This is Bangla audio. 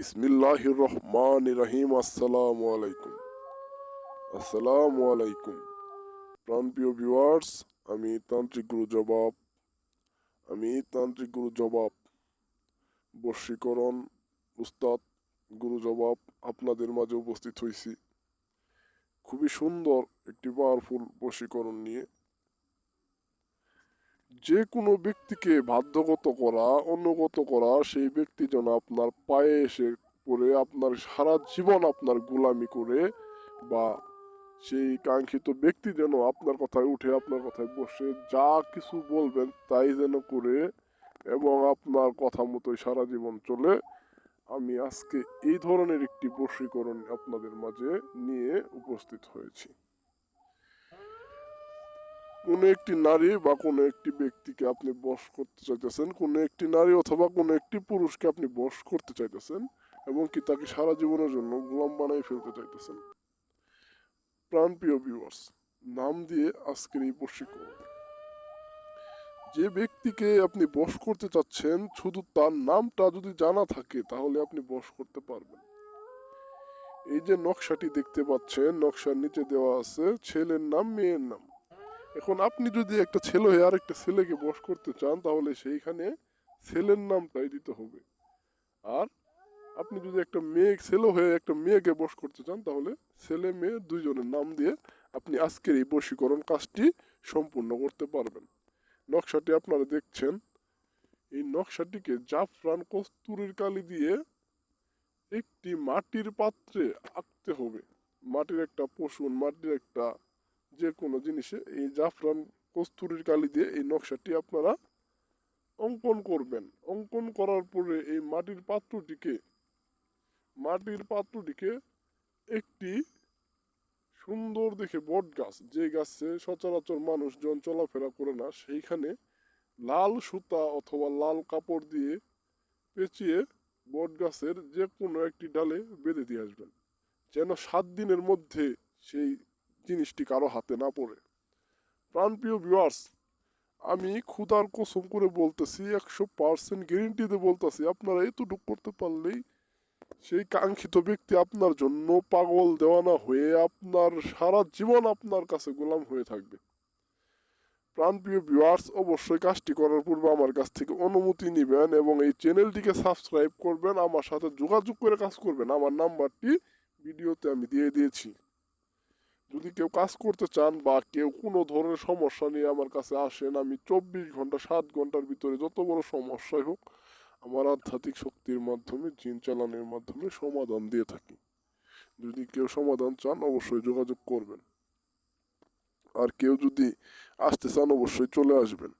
বিসমিল্লাহ রহমান রহিম আসসালামু আলাইকুম। আসসালামু আলাইকুম। প্রাণপ্রিয় ভিউয়ার্স, আমি তান্ত্রিক গুরু জবাব। আমি তান্ত্রিক গুরু জবাব। বশীকরণ উস্তাদ, গুরু জবাব আপনাদের মাঝে উপস্থিত হয়েছি খুবই সুন্দর একটি পাওয়ারফুল বশীকরণ নিয়ে। যে কোনো ব্যক্তিকে বাধ্যগত করা অনুগত করা, সেই ব্যক্তি যেন আপনার পায়ে এসে পড়ে, আপনার সারা জীবন আপনার গোলামি করে বা সেই কাঙ্ক্ষিত ব্যক্তি যেন আপনার কথায় উঠে, আপনার কথায় বসে, যা কিছু বলবেন তাই যেন করে এবং আপনার কথা মতোই সারা জীবন চলে, আমি আজকে এই ধরনের একটি বশীকরণ আপনাদের মাঝে নিয়ে উপস্থিত হয়েছি। কোনো একটি নারী বা কোনো একটি ব্যক্তিকে আপনি বশ করতে চাইতেছেন, কোনো একটি নারী অথবা কোনো একটি পুরুষকে আপনি বশ করতে চাইতেছেন এবং কি তাকে সারা জীবনের জন্য গোলাম বানাই ফেলতে চাইতেছেন। প্রাণপ্রিয় ভিউয়ার্স নাম দিয়ে আজকের এই প্রশিক্ষণ যে ব্যক্তিকে আপনি বশ করতে চাচ্ছেন, শুধু তার নামটা যদি জানা থাকে, তাহলে আপনি বশ করতে পারবেন। এই যে নকশাটি দেখতে পাচ্ছেন, নকশার নিচে দেওয়া আছে, ছেলের নাম, মেয়ের নাম। এখন আপনি যদি একটা ছেলে হয়ে আরেকটা ছেলেকে বস করতে চান, তাহলে সেইখানে ছেলের নামটাই দিতে হবে। আর আপনি যদি একটা মেয়ে, ছেলে হয়ে একটা মেয়েকে বস করতে চান, তাহলে ছেলে মেয়ে দুইজনের নাম দিয়ে আপনি আজকের এই বশীকরণ কাজটি সম্পূর্ণ করতে পারবেন। নকশাটি আপনারা দেখছেন। এই নকশাটিকে জাফরান কস্তুরির কালি দিয়ে একটি মাটির পাত্রে আঁকতে হবে। মাটির একটা পশুন মাটির একটা যে কোনো জিনিসে এই জাফরান কস্তুরির কালি দিয়ে এই নকশাটি আপনারা অঙ্কন করবেন। অঙ্কন করার পরে এই মাটির পাত্রটিকে মাটির পাত্রটিকে একটি সুন্দর দেখে বট গাছ, যে গাছে সচরাচর মানুষজন চলাফেরা করে না, সেইখানে লাল সুতা অথবা লাল কাপড় দিয়ে পেঁচিয়ে বট গাছের যে কোনো একটি ডালে বেঁধে দিয়ে আসবেন। যেন সাত দিনের মধ্যে সেই জিনিসটি কারও হাতে না পড়ে। প্রাণপ্রিয় ভিউয়ার্স আমি ক্ষুদার কসম করে বলতেছি, একশো পার্সেন্ট গ্যারেন্টিতে বলতেছি, আপনারা এতটুকু করতে পারলেই সেই কাঙ্ক্ষিত ব্যক্তি আপনার জন্য পাগল, দেওয়ানা হয়ে আপনার সারা জীবন আপনার কাছে গোলাম হয়ে থাকবে। প্রাণপ্রিয় ভিউয়ার্স অবশ্যই কাজটি করার পূর্বে আমার কাছ থেকে অনুমতি নেবেন এবং এই চ্যানেলটিকে সাবস্ক্রাইব করবেন, আমার সাথে যোগাযোগ করে কাজ করবেন। আমার নাম্বারটি ভিডিওতে আমি দিয়ে দিয়েছি। যদি কেউ কাজ করতে চান বা কেউ কোনো ধরনের সমস্যা নিয়ে আমার কাছে আসেন, আমি চব্বিশ ঘণ্টা, সাত ঘণ্টার ভিতরে যত বড় সমস্যাই হোক, আমার আধ্যাত্মিক শক্তির মাধ্যমে, জিন চালানোর মাধ্যমে সমাধান দিয়ে থাকি। যদি কেউ সমাধান চান, অবশ্যই যোগাযোগ করবেন। আর কেউ যদি আসতে চান, অবশ্যই চলে আসবেন।